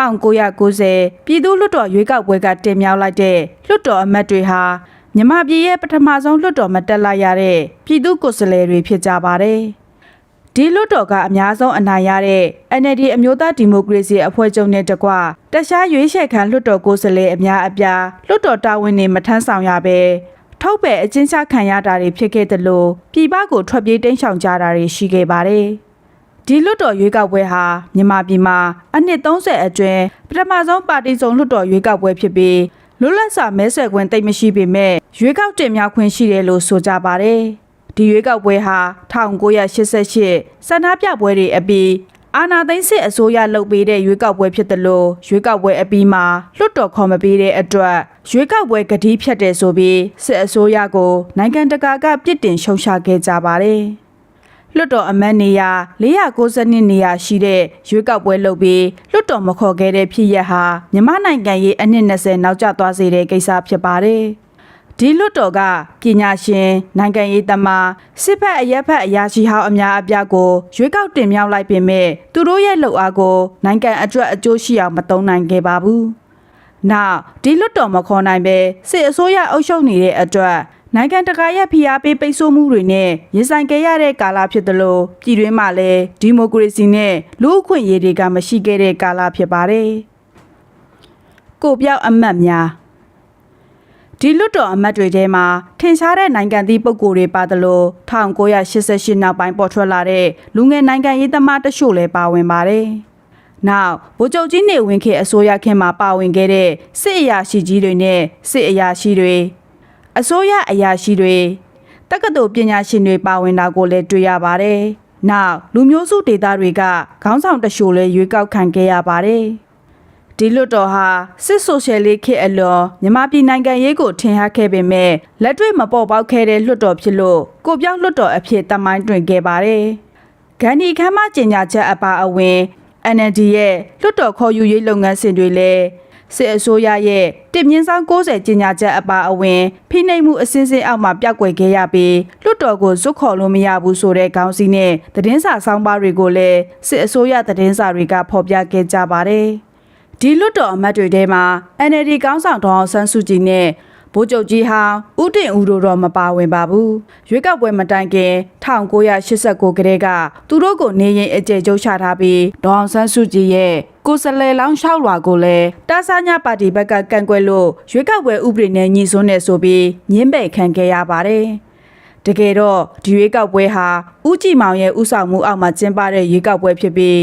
1990ပြည်သူ့လွှတ်တော်ရွေးကောက်ပွဲကတင်မြှောက်လိုက်တဲ့လွှတ်တော်အမတ်တွေဟာမြန်မာပြည်ရဲ့ပထမဆုံးလွှတ်တော်မှာတက်လိုက်ရတဲ့ပြည်သူ့ကိုယ်စားလှယ်တွေဖြစ်ကြပါတယ်။ဒီလွှတ်တော်ကအများဆုံးအနိုင်ရတဲ့ NLD အမျိုးသားဒီမိုကရေစီအဖွဲ့ချုပ်နဲ့တကွတခြားရွေးချယ်ခံလွှတ်တော်ကိုယ်စားလှယ်အများအပြားလွှတ်တော်တာဝန်တွေမထမ်းဆောင်ရဘဲထောက်ပယ်အကျဉ်းချခံရတာတွေဖြစ်ခဲ့တယ်လို့ပြည်ပကိုထွက်ပြေးတိမ်းရှောင်ကြတာတွေရှိခဲ့ပါတယ်။ ဒီလွှတ်တော်ရွေးကောက်ပွဲဟာမြန်မာပြည်မှာအနှစ်30အတွင်းပထမဆုံးပါတီစုံလွှတ်တော်ရွေးကောက်ပွဲဖြစ်ပြီးလွတ်လပ်စွာမဲဆွယ်ခွင့်တိတ်မရှိပေမဲ့ရွေးကောက်တင်မြှောက်ခွင့်ရှိတယ်လို့ဆိုကြပါတယ်။ဒီရွေးကောက်ပွဲဟာ1988စန္ဒပြပွဲတွေအပြီးအာနာသိန်းစစ်အစိုးရလုပ်ပေးတဲ့ရွေးကောက်ပွဲဖြစ်တယ်လို့ရွေးကောက်ပွဲအပြီးမှာလွှတ်တော်ခေါ်မပေးတဲ့အတွက်ရွေးကောက်ပွဲကတိဖြတ်တယ်ဆိုပြီးစစ်အစိုးရကိုနိုင်ငံတကာကပြစ်တင်ရှုံချခဲ့ကြပါတယ်။ လွှတ်တော်အမတ်နေရာ492နေရာရှိတဲ့ရွေးကောက်ပွဲလုပ်ပြီးလွှတ်တော်မခေါ်ခဲ့တဲ့ဖြစ်ရပ်ဟာမြန်မာနိုင်ငံရေးအနှစ်20နောက်ကျသွားစေတဲ့ကိစ္စဖြစ်ပါတယ်။ဒီလွှတ်တော်ကပညာရှင်နိုင်ငံရေးသမားစစ်ဖက်အရက်ဖက်အရာရှိဟောင်းအများအပြားကိုရွေးကောက်တင်မြှောက်လိုက်ပေမဲ့သူတို့ရဲ့လှုပ်အားကိုနိုင်ငံအတွက်အကျိုးရှိအောင်မသုံးနိုင်ခဲ့ပါဘူး။နောက်ဒီလွတ်တော်မခေါ်နိုင်ပဲစစ်အစိုးရအုပ်ချုပ်နေတဲ့အတွက် နိုင်ငံတကာရဲ့ဖိအားပေးပိတ်ဆို့မှုတွေနဲ့ရင်ဆိုင်ကြရတဲ့ကာလဖြစ်သလိုပြည်တွင်းမှာလည်းဒီမိုကရေစီနဲ့လူ့အခွင့်အရေးတွေကမရှိခဲ့တဲ့ကာလဖြစ်ပါတယ်။ကိုပြောက်အမတ်များဒီလွတ်တော်အမတ်တွေထဲမှာထင်ရှားတဲ့နိုင်ငံသီးပုဂ္ဂိုလ်တွေပါသလို1988နောက်ပိုင်းပေါ်ထွက်လာတဲ့လူငယ်နိုင်ငံရေးသမားတချို့လည်းပါဝင်ပါတယ်။နောက်ဗိုလ်ချုပ်ကြီးနေဝင်းခေတ်အစိုးရခင်မှာပါဝင်ခဲ့တဲ့စစ်အရာရှိကြီးတွေနဲ့စစ်အရာရှိတွေ အစိုးရအရာရှိတွေတက္ကသိုလ်ပညာရှင်တွေပါဝင်တာကိုလည်းတွေ့ရပါတယ်။နောက်လူမျိုးစုဒေသတွေကခေါင်းဆောင်တချို့လည်းရွေးကောက်ခံခဲ့ရပါတယ်။ဒီလွတ်တော်ဟာစစ်ဆိုရှယ်လစ်ခေတ်အလွန်မြန်မာပြည်နိုင်ငံရေးကိုထင်ဟပ်ခဲ့ပေမဲ့လက်တွေ့မပေါ်ပေါက်ခဲ့တဲ့လွတ်တော်ဖြစ်လို့ကိုပြောင်းလွတ်တော်အဖြစ်တမိုင်းတွင်ခဲ့ပါတယ်။ဂန္ဒီခမ်းမကျင်ညာချက်အပါအဝင် NLD ရဲ့လွတ်တော်ခေါ်ယူရေးလုပ်ငန်းစဉ်တွေလည်း စစ်အစိုးရရဲ့တစ်မြင့်ဆောင်60ကျင်ညာချက်အပါအဝင်ဖိနှိပ်မှုအစင်းစင်းအောက်မှာပြောက်ကွယ်ခဲ့ရပြီးလွတ်တော်ကိုဇွတ်ခေါ်လို့မရဘူးဆိုတဲ့ခေါင်းစည်းနဲ့သတင်းစာဆောင်းပါးတွေကိုလည်းစစ်အစိုးရသတင်းစာတွေကဖော်ပြခဲ့ကြပါတယ်။ဒီလွတ်တော်အမတ်တွေထဲမှာ NLD ကောင်းဆောင်ဒေါအောင်ဆန်းစုကြည်နဲ့ ဗိုလ်ချုပ်ကြီးဟောင်းဦးတင်ဦးတို့တော့မပါဝင်ပါဘူးရွေးကောက်ပွဲမတိုင်ခင်1989ကတည်းကသူတို့ကိုနေရင်အကျယ်ကျုပ်ချထားပြီးဒေါအောင်ဆန်းစုကြည်ရဲ့ကိုယ်စလဲလောင်းလျှောက်လွာကိုလည်းတာဆာညပါတီဘက်ကကန့်ကွက်လို့ရွေးကောက်ပွဲဥပဒေနဲ့ညီစွန်းနေဆိုပြီးညှင်းပယ်ခံခဲ့ရပါတယ်တကယ်တော့ဒီရွေးကောက်ပွဲဟာဦးကြည်မောင်ရဲ့ဥဆောင်မှုအောက်မှာကျင်းပတဲ့ရွေးကောက်ပွဲဖြစ်ပြီး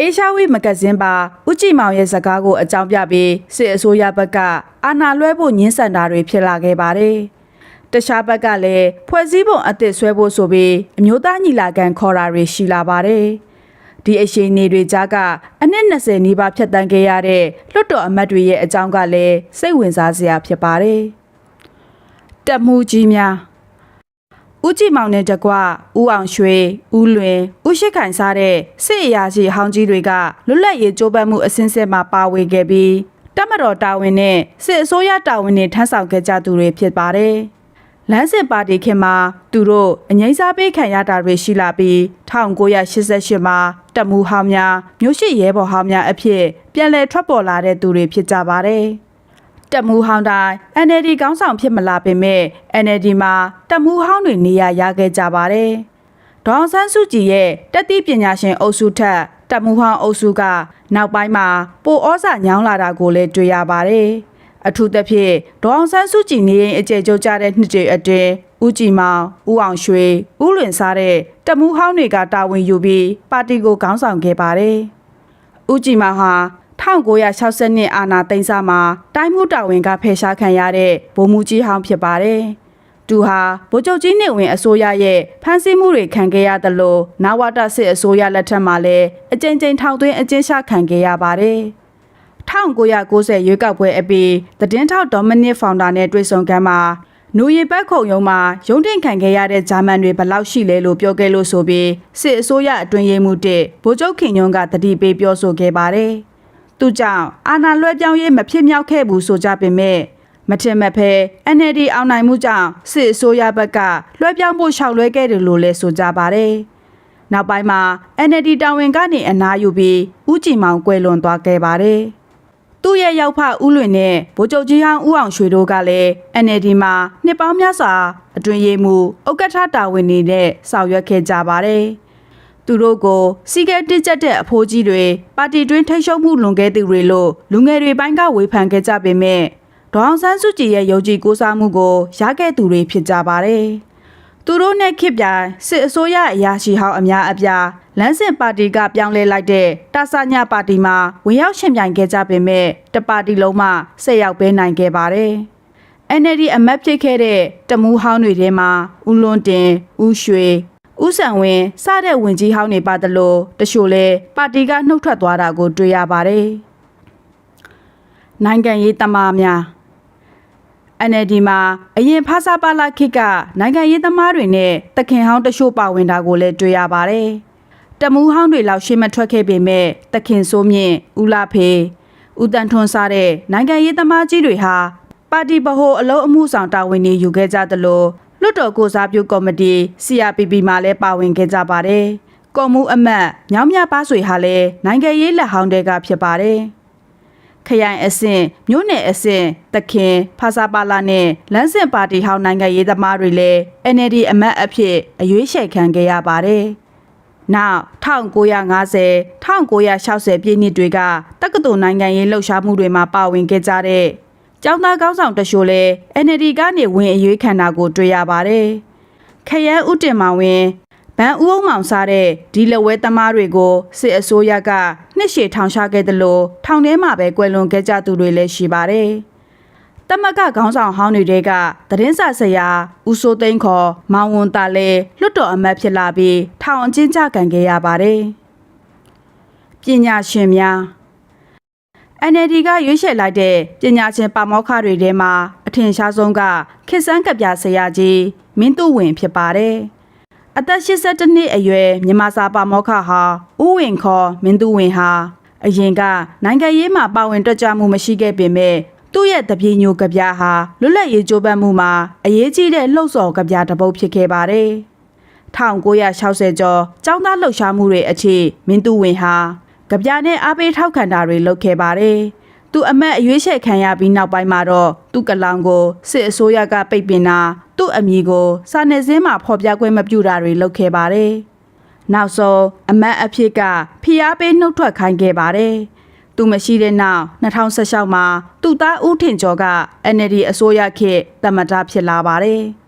အေရှာဝီမဂဇင်းပါဦးကြည်မောင်ရဲ့ဇာကားကိုအကြောင်းပြပြီးစစ်အစိုးရဘက်ကအာဏာလွှဲဖို့ညှင်းဆန်တာတွေဖြစ်လာခဲ့ပါတယ်။တခြားဘက်ကလည်းဖွဲ့စည်းပုံအသစ်ဆွဲဖို့ဆိုပြီးအမျိုးသားညီလာခံခေါ်တာတွေရှိလာပါတယ်။ဒီအရှိန်တွေကြားကအနှစ်20နီးပါးဖြတ်တန်းခဲ့ရတဲ့လွတ်တော်အမတ်တွေရဲ့အကြောင်းကလည်းစိတ်ဝင်စားစရာဖြစ်ပါတယ်။တက်မှုကြီးများ ဦးကြည်မောင်နဲ့တကွဦးအောင်ရွှေဦးလွင်ဦးရှိခိုင်စားတဲ့စစ်အရာရှိဟောင်းကြီးတွေကလွတ်လပ်ရေးကြိုးပမ်းမှုအစဉ်ဆက်မှာပါဝင်ခဲ့ပြီးတပ်မတော်တာဝန်နဲ့စစ်အစိုးရတာဝန်တွေထမ်းဆောင်ခဲ့ကြသူတွေဖြစ်ပါတယ်။လမ်းစစ်ပါတီခင်မှာသူတို့အငိမ့်စားပေးခံရတာတွေရှိလာပြီး1988မှာတပ်မှုဟောင်းများမြို့ရှိရဲဘော်ဟောင်းများအဖြစ်ပြန်လည်ထွက်ပေါ်လာတဲ့သူတွေဖြစ်ကြပါတယ်။ တက်မှုဟောင်းတိုင်း NLD ကောင်းဆောင်ဖြစ်မလာပေမဲ့ NLD မှာတက်မှုဟောင်းတွေနေရာရခဲ့ကြပါတယ်။ဒေါအောင်ဆန်းစုကြည်ရဲ့တက်သည့်ပညာရှင်အုပ်စုထက်တက်မှုဟောင်းအုပ်စုကနောက်ပိုင်းမှာပိုဩဇာညောင်းလာတာကိုလည်းတွေ့ရပါတယ်။အထူးသဖြင့်ဒေါအောင်ဆန်းစုကြည်နေရင်အကျယ်ကျုပ်ကြတဲ့နှစ်တွေအတွင်းဦးကြည်မောင်ဦးအောင်ရွှေဦးလွင်စားတဲ့တက်မှုဟောင်းတွေကတာဝန်ယူပြီးပါတီကိုခေါင်းဆောင်ခဲ့ပါတယ်။ဦးကြည်မောင်ဟာ 1962အာနာသိန်းစာမှာတိုင်းမှုတာဝန်ကဖယ်ရှားခံရတဲ့ဗိုလ်မှူးကြီးဟောင်းဖြစ်ပါတယ်။သူဟာဗိုလ်ချုပ်ကြီးနေဝင်အစိုးရရဲ့ဖမ်းဆီးမှုတွေခံခဲ့ရသလိုနဝတစစ်အစိုးရလက်ထက်မှာလည်းအကြိမ်ကြိမ်ထောင်သွင်းအကျဉ်းချခံခဲ့ရပါတယ်။1990ရွေးကောက်ပွဲအပြီးသတင်းထောက်ဒေါမနစ်ဖောင်တာနဲ့တွေ့ဆုံခန်းမှာနူရီဘက်ခုံရုံးမှာရုံးတင်ခံခဲ့ရတဲ့ဂျာမန်တွေဘယ်လောက်ရှိလဲလို့ပြောခဲ့လို့ဆိုပြီးစစ်အစိုးရအတွင်းရေးမှုတစ်ဗိုလ်ချုပ်ခင်ညွန့်ကတတိပေးပြောဆိုခဲ့ပါတယ်။ သူကြောင့်အာဏာလွှဲပြောင်းရေးမဖြစ်မြောက်ခဲ့ဘူးဆိုကြပေမဲ့မထင်မဖဲ NLD အောင်နိုင်မှုကြောင့်စစ်အစိုးရဘက်ကလွှဲပြောင်းဖို့ရှောက်လွဲခဲ့တယ်လို့လည်းဆိုကြပါတယ်။နောက်ပိုင်းမှာ NLD တာဝန်ကနေအနားယူပြီးဦးကြည်မောင်ကွယ်လွန်သွားခဲ့ပါတယ်။သူ့ရဲ့ရောက်ဖဦးလွင်နဲ့ဗိုလ်ချုပ်ကြီးဟောင်းဦးအောင်ရွှေတို့ကလည်း NLD မှာနှစ်ပေါင်းများစွာအတွင်ရေးမှုဥက္ကဋ္ဌတာဝန်နေနဲ့ဆောင်ရွက်ခဲ့ကြပါတယ်။ သူတို့ကိုစီကဲတစ်ကြက်တဲ့အဖိုးကြီးတွေပါတီတွင်းထိတ်ရှုံမှုလွန်ခဲ့သူတွေလို့လူငယ်တွေပိုင်းကဝေဖန်ခဲ့ကြပေမဲ့ဒေါအောင်ဆန်းစုကြည်ရဲ့ယုံကြည်ကိုးစားမှုကိုရခဲ့သူတွေဖြစ်ကြပါတယ်။သူတို့နဲ့ခေတ်ပြိုင်စစ်အစိုးရအရာရှိဟောင်းအများအပြားလမ်းစဉ်ပါတီကပြောင်းလဲလိုက်တဲ့တာဆာညပါတီမှာဝင်ရောက်ရှင်ပြိုင်ခဲ့ကြပေမဲ့တပါတီလုံးမှဆက်ရောက်ပေးနိုင်ခဲ့ပါတယ်။ NLD အမတ်ဖြစ်ခဲ့တဲ့တမူးဟောင်းတွေထဲမှာဦးလွန်တင်ဦးရွှေ ဦးဆန်ဝင်းစတဲ့ဝင်ကြီးဟောင်းနေပါသလိုတချို့လဲပါတီကနှုတ်ထွက်သွားတာကိုတွေ့ရပါတယ်။နိုင်ငံရေးတမားများ NLD မှာအရင်ဖာစာပါလာခေတ်ကနိုင်ငံရေးသမားတွေနဲ့တခင်ဟောင်းတချို့ပါဝင်တာကိုလည်းတွေ့ရပါတယ်။တမူးဟောင်းတွေလောက်ရှေ့မထွက်ခဲ့ပေမဲ့တခင်စိုးမြင့်ဦးလာဖေဦးတန်ထွန်းစားတဲ့နိုင်ငံရေးသမားကြီးတွေဟာပါတီဗဟိုအလုံးအမှုဆောင်တာဝန်တွေယူခဲ့ကြသလို လွတ်တော်ကိုစားပြုကော်မတီ CRPP မှာလည်းပါဝင်ခဲ့ကြပါတယ်။ကော်မှုအမတ်မြောင်းမြပါဆွေဟာလည်းနိုင်ငံရေးလက်ဟောင်းတွေကဖြစ်ပါတယ်။ခရိုင်အဆင့်မြို့နယ်အဆင့်တခင်ဖာစာပါလာနဲ့လမ်းစဉ်ပါတီဟောင်းနိုင်ငံရေးသမားတွေလည်း NLD အမတ်အဖြစ်အရွေးချယ်ခံခဲ့ရပါတယ်။နောက်1950 1960ပြည့်နှစ်တွေကတက္ကသိုလ်နိုင်ငံရေးလှုပ်ရှားမှုတွေမှာပါဝင်ခဲ့ကြတဲ့ ကျောင်းသားကောင်းဆောင်တချို့လည်း NLD ကနေဝင်အရွေးခံတာကိုတွေ့ရပါတယ်။ခရမ်းဥတင်မောင်ဝင်ဗန်ဦးအောင်မောင်စားတဲ့ဒီလက်ဝဲသမားတွေကိုစစ်အစိုးရကနှစ်ရှည်ထောင်ချခဲ့တယ်လို့ထောင်ထဲမှာပဲကွယ်လွန်ခဲ့ကြသူတွေလည်းရှိပါတယ်။တမကခေါင်းဆောင်ဟောင်းတွေကသတင်းစာဆရာဦးစိုးသိန်းခေါ်မောင်ဝန်တာလည်းလွတ်တော်အမတ်ဖြစ်လာပြီးထောင်အကျဉ်းချခံခဲ့ရပါတယ်။ပညာရှင်များ NLD ကရွေးချယ်လိုက်တဲ့ပညာရှင်ပါမောက္ခတွေထဲမှာအထင်ရှားဆုံးကခေတ်စန်းကပြဆရာကြီးမင်းသူဝင်ဖြစ်ပါတယ်။အသက်82နှစ်အရွယ်မြန်မာစာပါမောက္ခဟာဦးဝင်ခေါ်မင်းသူဝင်ဟာအရင်ကနိုင်ငံရေးမှာပါဝင်တက်ကြွမှုမရှိခဲ့ပေမဲ့သူ့ရဲ့တပြေညိုကပြဟာလွတ်လပ်ရေးကြိုးပမ်းမှုမှာအရေးကြီးတဲ့လှုပ်ဆော်ကပြတစ်ပုဒ်ဖြစ်ခဲ့ပါတယ်။1960ကျော်ចောင်းသားလှုပ်ရှားမှုတွေအထိမင်းသူဝင်ဟာ ကဗျာနဲ့အားပေးထောက်ခံတာတွေလုပ်ခဲ့ပါတယ်။သူအမတ်အရွေးချယ်ခံရပြီးနောက်ပိုင်းမှာတော့သူကလောင်ကိုစစ်အစိုးရကပိတ်ပင်တာသူ့အမည်ကိုစာနယ်ဇင်းမှာဖော်ပြခွင့်မပြုတာတွေလုပ်ခဲ့ပါတယ်။နောက်ဆုံးအမတ်အဖြစ်ကဖိအားပေးနှုတ်ထွက်ခိုင်းခဲ့ပါတယ်။သူမရှိတဲ့နောက်2016မှာသူ့သားဦးထင်ကျော်က NLD အစိုးရခေတ်တမတာဖြစ်လာပါတယ်။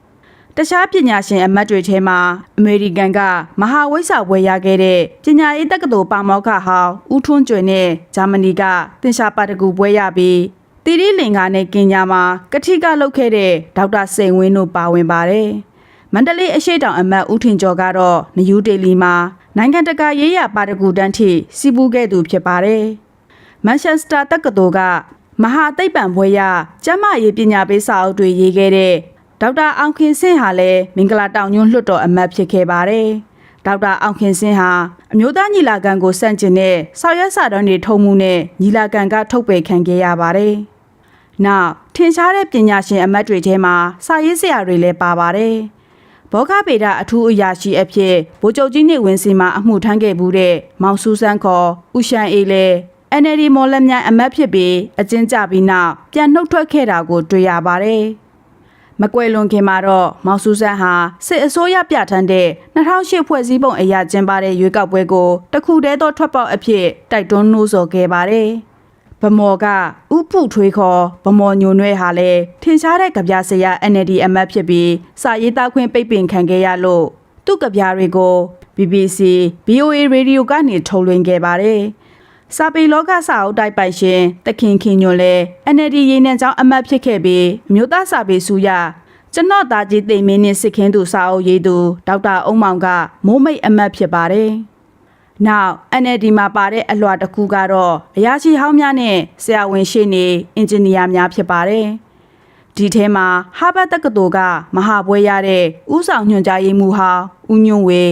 တခြားပညာရှင်အမတ်တွေထဲမှာအမေရိကန်ကမဟာဝိဆာဘွဲရခဲ့တဲ့ပညာရေးတက္ကသိုလ်ပါမောက္ခဟောင်းဦးထွန်းကျွယ်နဲ့ဂျာမနီကသင်္ချာပါတကူဘွဲရပြီးတီရီလင်္ကာနဲ့ကင်ညာမှာကတိကလုပ်ခဲ့တဲ့ဒေါက်တာစိန်ဝင်းတို့ပါဝင်ပါတယ်။မန္တလေးအရှိတောင်အမတ်ဦးထင်ကျော်ကတော့နယူးဒေလီမှာနိုင်ငံတကာရေးရပါတကူတန်းထိစီးပူးခဲ့သူဖြစ်ပါတယ်။မန်ချက်စတာတက္ကသိုလ်ကမဟာသိပ္ပံဘွဲရကျမ်းမာရေးပညာပေးစာအုပ်တွေရေးခဲ့တဲ့ ဒေါက်တာအောင်ခင်စင်းဟာလည်းမင်္ဂလာတောင်ညွန့်လွှတ်တော်အမတ်ဖြစ်ခဲ့ပါတယ်။ဒေါက်တာအောင်ခင်စင်းဟာအမျိုးသားညီလာခံကိုစန့်ကျင်တဲ့ဆောက်ရွက်စာတမ်းတွေထုံမှုနဲ့ညီလာခံကထုတ်ပယ်ခံခဲ့ရပါတယ်။နောက်ထင်ရှားတဲ့ပညာရှင်အမတ်တွေထဲမှာစာရေးဆရာတွေလည်းပါပါတယ်။ဘောဂဗေဒအထူးအရာရှိအဖြစ်ဗိုလ်ချုပ်ကြီးနေဝင်းစီမှာအမှုထမ်းခဲ့မှုတဲ့မောင်ဆူဆန်းခေါ်ဦးရှန်အေးလည်း NLD မော်လက်မြိုင်အမတ်ဖြစ်ပြီးအကျဉ်းကျပြီးနောက်ပြန်နှုတ်ထွက်ခဲ့တာကိုတွေ့ရပါတယ်။ မကွယ်လွန်ခင်မှာတော့မောင်ဆူဆန်းဟာစစ်အစိုးရပြဋ္ဌာန်းတဲ့2008ဖွဲ့စည်းပုံအရာကျင်းပတဲ့ရွေးကောက်ပွဲကိုတခုတည်းသောထွက်ပေါက်အဖြစ်တိုက်တွန်းနှိုးဆော်ခဲ့ပါတယ်။ဗမော်ကဥပုထွေးခေါ်ဗမော်ညိုနွဲဟာလည်းထင်ရှားတဲ့ကြပြဆရာ NLD အမတ်ဖြစ်ပြီးစာရေးသားခွင့်ပိတ်ပင်ခံခဲ့ရလို့သူ့ကြပြတွေကို BBC, VOA Radio ကနေထုတ်လွှင့်ခဲ့ပါတယ်။ စာပေလောကစာအုပ်တိုက်ပိုင်ရှင်တခင်ခင်ညွန့်လဲ NLD ရေနံချောင်းအမတ်ဖြစ်ခဲ့ပြီးမြို့သားစာပေစုရကျွန်တော်သားကြီးသိမင်းနဲ့စစ်ခင်းသူစာအုပ်ရေးသူဒေါက်တာအုံမောင်ကမိုးမိတ်အမတ်ဖြစ်ပါတယ်။နောက် NLD မှာပါတဲ့အလွှာတစ်ခုကတော့အရာရှိဟောင်းများနဲ့ဆရာဝန်ရှိနေအင်ဂျင်နီယာများဖြစ်ပါတယ်။ဒီထဲမှာဟာဘတ်တက္ကသိုလ်ကမဟာပွဲရတဲ့ဥဆောင်ညွှန်ကြားရေးမှူးဟောင်းဦးညွန့်ဝေ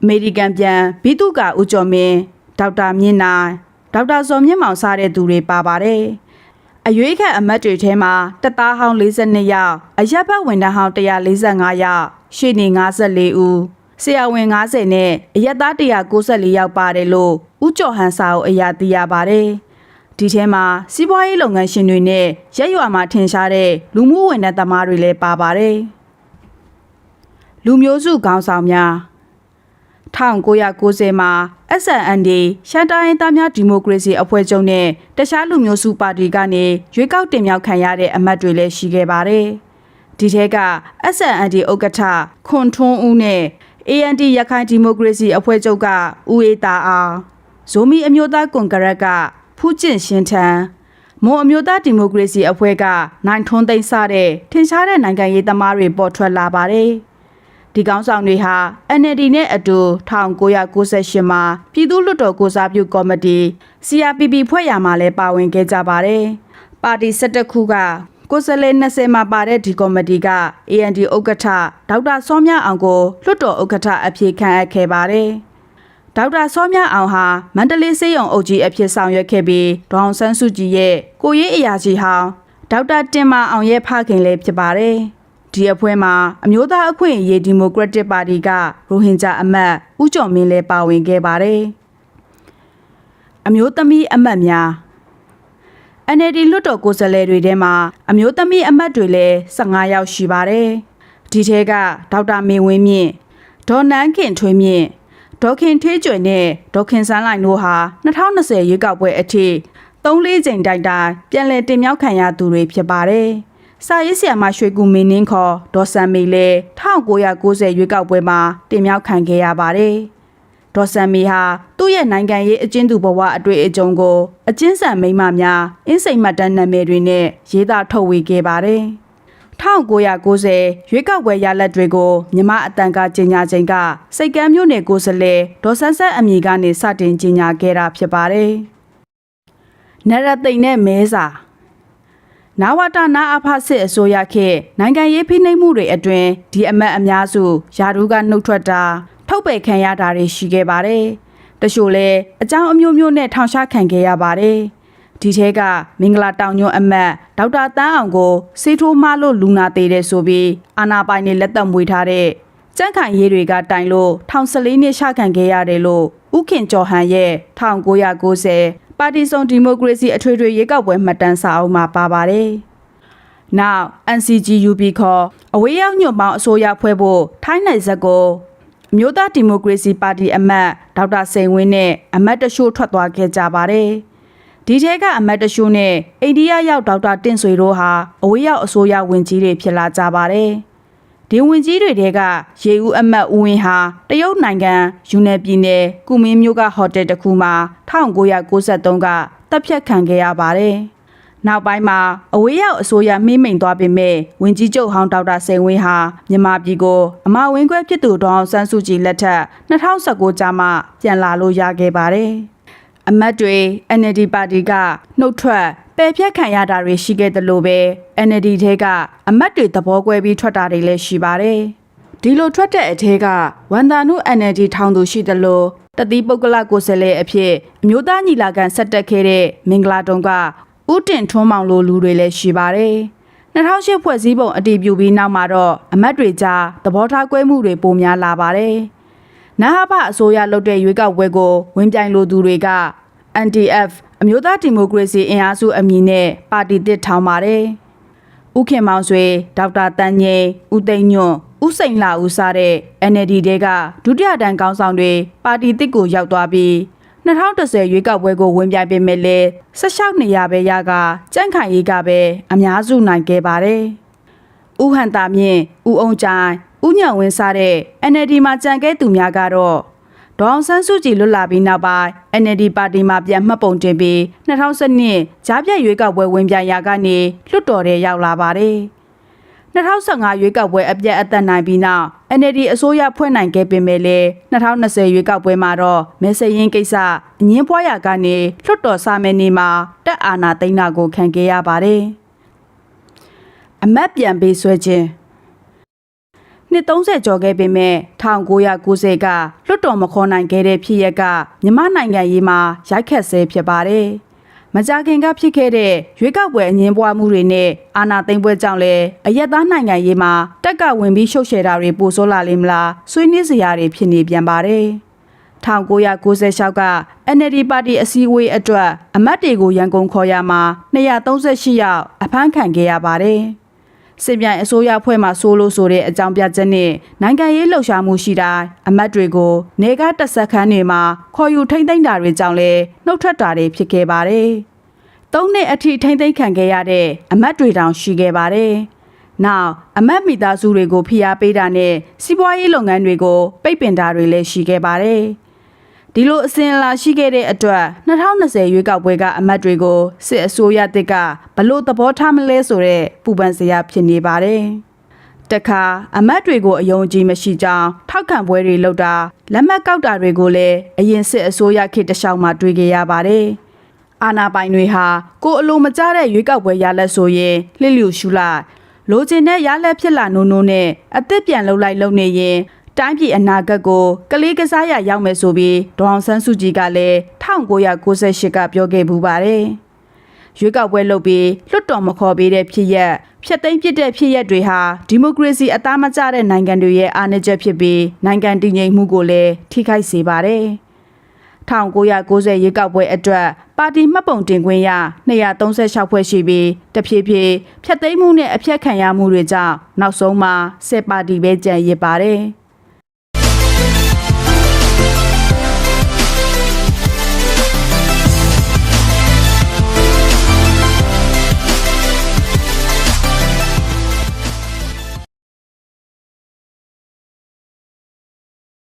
အမေရိကန်ပြန်ဘိတုကဦးကျော်မင်းဒေါက်တာမြင့်နိုင် ဒေါက်တာဇော်မြင့်မောင်စားတဲ့သူတွေပါပါတယ်။အရွေးခံအမတ်တွေထဲမှာတပ်သားဟောင်း42ယောက်အရက်ဘတ်ဝန်ထမ်းဟောင်း145ယောက်ရှေ့နေ54ဦးဆရာဝန်90နဲ့အရက်သား194ယောက်ပါတယ်လို့ဦးကျော်ဟန်စာအုပ်အရာသိရပါတယ်။ဒီထဲမှာစီးပွားရေးလုပ်ငန်းရှင်တွေနဲ့ရက်ရွာမှာထင်ရှားတဲ့လူမှုဝန်ထမ်းသမားတွေလည်းပါပါတယ်။လူမျိုးစုခေါင်းဆောင်များ 1990မှာ SNND ရှမ်းတိုင်းရင်းသားများဒီမိုကရေစီအဖွဲ့ချုပ်နဲ့တခြားလူမျိုးစုပါတီကနေရွေးကောက်တင်မြှောက်ခံရတဲ့အမတ်တွေလည်းရှိခဲ့ပါတယ်။ဒီထဲက SNND ဥက္ကဋ္ဌခွန်ထွန်းဦးနဲ့ AND ရခိုင်ဒီမိုကရေစီအဖွဲ့ချုပ်ကဦးအေးတာအောင်ဇိုမီအမျိုးသားကွန်ဂရက်ကဖူးကျင့်ရှင်ထံမွန်အမျိုးသားဒီမိုကရေစီအဖွဲ့ကနိုင်ထွန်းသိမ်းစတဲ့ထင်ရှားတဲ့နိုင်ငံရေးသမားတွေပေါ်ထွက်လာပါတယ်။ ဒီကောင်းဆောင်တွေဟာ NLD နဲ့အတူ1998မှာပြည်သူ့လွှတ်တော်ကိုစားပြုကော်မတီ CRPP ဖွဲ့ရမှာလည်းပါဝင်ခဲ့ကြပါတယ်။ပါတီ17ခုကကိုယ်စားလှယ်20မှာပါတဲ့ဒီကော်မတီက AND ဥက္ကဋ္ဌဒေါက်တာစောမြအောင်ကိုလွှတ်တော်ဥက္ကဋ္ဌအဖြစ်ခန့်အပ်ခဲ့ပါတယ်။ဒေါက်တာစောမြအောင်ဟာမန္တလေးစေယုံအုပ်ကြီးအဖြစ်ဆောင်ရွက်ခဲ့ပြီးဒေါအောင်ဆန်းစုကြည်ရဲ့ကိုရေးအရာကြီးဟောင်းဒေါက်တာတင်မာအောင်ရဲ့ဖခင်လည်းဖြစ်ပါတယ်။ ဒီအဖွဲ့မှာအမျိုးသားအခွင့်အရေးဒီမိုကရက်တစ်ပါတီကရိုဟင်ဂျာအမတ်ဦးကျော်မင်းလည်းပါဝင်ခဲ့ပါတယ်။အမျိုးသမီးအမတ်များ NLD လွှတ်တော်ကိုယ်စားလှယ်တွေထဲမှာအမျိုးသမီးအမတ်တွေလည်း15ယောက်ရှိပါတယ်။ဒီထဲကဒေါက်တာမေဝင်းမြင့်ဒေါ်နန်းခင်ထွေးမြင့်ဒေါက်ခင်ထွေးကျွယ်နဲ့ဒေါက်ခင်စန်းလိုင်တို့ဟာ2020ရွေးကောက်ပွဲအထိ3-4ကြိမ်တိုက်တိုင်းပြန်လည်တင်မြှောက်ခံရသူတွေဖြစ်ပါတယ်။ စာရေးဆရာမရွှေကူမင်းနှင်းခေါ်ဒေါ်စံမေလည်း1990ရွေးကောက်ပွဲမှာတင်မြှောက်ခံခဲ့ရပါတယ်။ဒေါ်ဆန်မီဟာသူ့ရဲ့နိုင်ငံရေးအကျဉ်းသူဘဝအတွေ့အကြုံကိုအကျဉ်းဆန်မိန်းမများအင်းစိန်မှတ်တမ်းနာမည်တွေနဲ့ရေးသားထုတ်ဝေခဲ့ပါတယ်။1990ရွေးကောက်ပွဲရလဒ်တွေကိုမြမအတန်ကကြေညာချိန်ကစိတ်ကမ်းမျိုးနယ်ကိုယ်စားလှယ်ဒေါ်ဆန်းဆက်အမည်ကနေစတင်ကြေညာခဲ့တာဖြစ်ပါတယ်။နရသိမ့်နဲ့မဲစာ နာဝတာနာအဖစစ်အစိုးရခေတ်နိုင်ငံရေးဖိနှိပ်မှုတွေအတွင်ဒီအမတ်အများစုယာဒူးကနှုတ်ထွက်တာထုတ်ပယ်ခံရတာတွေရှိခဲ့ပါတယ်။တချို့လည်းအကြောင်းအမျိုးမျိုးနဲ့ထောင်ချခံခဲ့ရပါတယ်။ဒီထဲကမင်္ဂလာတောင်ညွန့်အမတ်ဒေါက်တာတန်းအောင်ကိုစေးထိုးမလို့လူနာသေးတဲ့ဆိုပြီးအာနာပိုင်နေလက်သက်မွေးထားတဲ့ကြန့်ခိုင်ရေးတွေကတိုင်လို့ထောင်14နှစ်ရှခံခဲ့ရတယ်လို့ဥခင်ကျော်ဟန်ရဲ့1990 ပါတီစုံဒီမိုကရေစီအထွေထွေရွေးကောက်ပွဲမှတ်တမ်းစာအုပ်မှာပါပါတယ်။ Now NCGUB ခေါ်အဝေးရောက်ညွန့်ပေါင်းအစိုးရဖွဲ့ဖို့ထိုင်းနိုင်ဇက်ကိုအမျိုးသားဒီမိုကရေစီပါတီအမတ်ဒေါက်တာစိန်ဝင်းနဲ့အမတ်တရှို့ထွက်သွားခဲ့ကြပါတယ်။ဒီထဲကအမတ်တရှို့နဲ့အိန္ဒိယရောက်ဒေါက်တာတင့်ဆွေတို့ဟာအဝေးရောက်အစိုးရဝင်ကြီးတွေဖြစ်လာကြပါတယ်။ ဒီဝင်ကြီးတွေတဲကရေဦးအမတ်ဦးဝင်းဟာတရုတ်နိုင်ငံယူနယ်ပြည်နယ်ကုမင်းမြို့ကဟိုတယ်တစ်ခုမှာ1993ကတပ်ဖြတ်ခံခဲ့ရပါတယ်။နောက်ပိုင်းမှာအဝေးရောက်အစိုးရမိမ့်မိန်သွားပေမဲ့ဝင်ကြီးချုပ်ဟောင်းဒေါက်တာစိန်ဝင်းဟာမြန်မာပြည်ကိုအမဝင်းခွဲဖြစ်သူဒေါအောင်ဆန်းစုကြည်လက်ထက်2019ကျမှပြန်လာလို့ရခဲ့ပါတယ်။အမတ်တွေ NLD ပါတီကနှုတ်ထွက် ပယ်ဖြတ်ခံရတာတွေရှိခဲ့တယ်လို့ပဲ NLD ထဲကအမတ်တွေသဘောကွဲပြီးထွက်တာတွေလည်းရှိပါတယ်။ဒီလိုထွက်တဲ့အထဲကဝန်တာနု NLD ထောင်သူရှိတယ်လို့တတိပုဂ္ဂလကိုယ်စားလှယ်အဖြစ်အမျိုးသားညီလာခံဆက်တက်ခဲ့တဲ့မင်္ဂလာတုံကဦးတင်ထွန်းမောင်လိုလူတွေလည်းရှိပါတယ်။2008ဖွဲ့စည်းပုံအတည်ပြုပြီးနောက်မှာတော့အမတ်တွေကြားသဘောထားကွဲမှုတွေပိုများလာပါတယ်။နဟာဘအစိုးရလုပ်တဲ့ရွေးကောက်ပွဲကိုဝင်ပြိုင်လိုသူတွေက NDF အမျိုးသားဒီမိုကရေစီအင်အားစုအမည်နဲ့ပါတီတစ်ထောင်ပါတယ်။ဦးခင်မောင်ဆွေဒေါက်တာတန်းငိမ့်ဦးသိန်းညွန့်ဦးစိန်လာဦးစားတဲ့ NLD တဲကဒုတိယတန်းကောင်းဆောင်တွေပါတီတစ်ကိုရောက်သွားပြီး2010ရွေးကောက်ပွဲကိုဝင်ပြိုင်ပေမဲ့လည်း16နေရာပဲရကကြန့်ခိုင်ရေးကပဲအများစုနိုင်ခဲ့ပါတယ်။ဦးဟန်တာမြင့်ဦးအောင်ချိုင်ဦးညံဝင်းစားတဲ့ NLD မှာကြံခဲ့သူများကတော့ ဒေါအောင်ဆန်းစုကြည်လွတ်လာပြီးနောက်ပိုင်း NLD ပါတီမှာပြန်မှတ်ပုံတင်ပြီး2012ကြားပြတ်ရွေးကောက်ပွဲဝင်ပြိုင်ရာကနေလွတ်တော်တဲ့ရောက်လာပါတယ်။2015ရွေးကောက်ပွဲအပြတ်အသက်နိုင်ပြီးနောက် NLD အစိုးရဖွဲ့နိုင်ခဲ့ပေမဲ့လည်း2020ရွေးကောက်ပွဲမှာတော့မဲဆရင်ကိစ္စအငင်းပွားရာကနေလွတ်တော်စာမယ်နေမှာတက်အာဏာသိမ်းတာကိုခံခဲ့ရပါတယ်။အမတ်ပြန်ပေးဆွဲခြင်း နှစ်30ကျော်ခဲ့ပေမဲ့1990ကလွတ်တော်မခေါ်နိုင်ခဲ့တဲ့ဖြစ်ရက်ကမြမနိုင်ငံရေးမှာရိုက်ခတ်ဆဲဖြစ်ပါတယ်။မကြခင်ကဖြစ်ခဲ့တဲ့ရွေးကောက်ပွဲအငင်းပွားမှုတွေနဲ့အာဏာသိမ်းပွဲကြောင့်လည်းအယက်သားနိုင်ငံရေးမှာတက်ကဝင်ပြီးရှုပ်ရှယ်တာတွေပိုဆိုးလာလိမ့်မလားဆွေးနွေးစရာတွေဖြစ်နေပြန်ပါတယ်1996က NLD ပါတီအစည်းအဝေးအတွက်အမတ်တွေကိုရန်ကုန်ခေါ်ရမှာ238ယောက်အဖမ်းခံခဲ့ရပါတယ်။ စစ်ပြိုင်အစိုးရဖွဲ့မှဆိုးလို့ဆိုတဲ့အကြောင်းပြချက်နဲ့နိုင်ငံရေးလှုပ်ရှားမှုရှိတိုင်းအမတ်တွေကိုနေကားတက်ဆက်ခန်းတွေမှာခေါ်ယူထိမ့်သိမ်းတာတွေကြောင့်လည်းနှုတ်ထွက်တာတွေဖြစ်ခဲ့ပါတယ်။သုံးနှစ်အထိထိမ့်သိမ်းခံခဲ့ရတဲ့အမတ်တွေတောင်ရှိခဲ့ပါတယ်။နောက်အမတ်မိသားစုတွေကိုဖိအားပေးတာနဲ့စီးပွားရေးလုပ်ငန်းတွေကိုပိတ်ပင်တာတွေလည်းရှိခဲ့ပါတယ်။ ဒီလိုအစဉ်အလာရှိခဲ့တဲ့အတွက်2020ရွေးကောက်ပွဲကအမတ်တွေကိုစစ်အစိုးရတစ်ကဘလို့သဘောထားမလဲဆိုတဲ့ပူပန်စရာဖြစ်နေပါတယ်။တခါအမတ်တွေကိုအယုံကြည်မရှိကြောင်းထောက်ခံပွဲတွေလုပ်တာလက်မှတ်ကောက်တာတွေကိုလည်းအရင်စစ်အစိုးရခေတ်တစ်လျှောက်မှာတွေ့ကြရပါတယ်။အာနာပိုင်တွေဟာကိုအလိုမကျတဲ့ရွေးကောက်ပွဲရလက်ဆိုရင်လှစ်လျူရှူလိုက်လိုချင်တဲ့ရလက်ဖြစ်လာနိုးနိုးနဲ့အသစ်ပြန်လှုပ်လိုက်လှုပ်နေရင် တိုင်းပြည်အနာဂတ်ကိုကလေးကစားရရောက်မယ်ဆိုပြီးဒေါအောင်ဆန်းစုကြည်ကလည်း1998ကပြောခဲ့ပူပါတယ်။ရွေးကောက်ပွဲလုပ်ပြီးလွတ်တော်မခေါ်ပေးတဲ့ဖြစ်ရက်ဖျက်သိမ်းပစ်တဲ့ဖြစ်ရက်တွေဟာဒီမိုကရေစီအသားမကျတဲ့နိုင်ငံတွေရဲ့အားနည်းချက်ဖြစ်ပြီးနိုင်ငံတည်ငြိမ်မှုကိုလည်းထိခိုက်စေပါတယ်။1990ရွေးကောက်ပွဲအတွက်ပါတီမှတ်ပုံတင်ခွင့်ရ236ဖွဲ့ရှိပြီးတဖြည်းဖြည်းဖျက်သိမ်းမှုနဲ့အပြတ်ခံရမှုတွေကြောင့်နောက်ဆုံးမှာစစ်ပါတီပဲကြံရစ်ပါတယ်။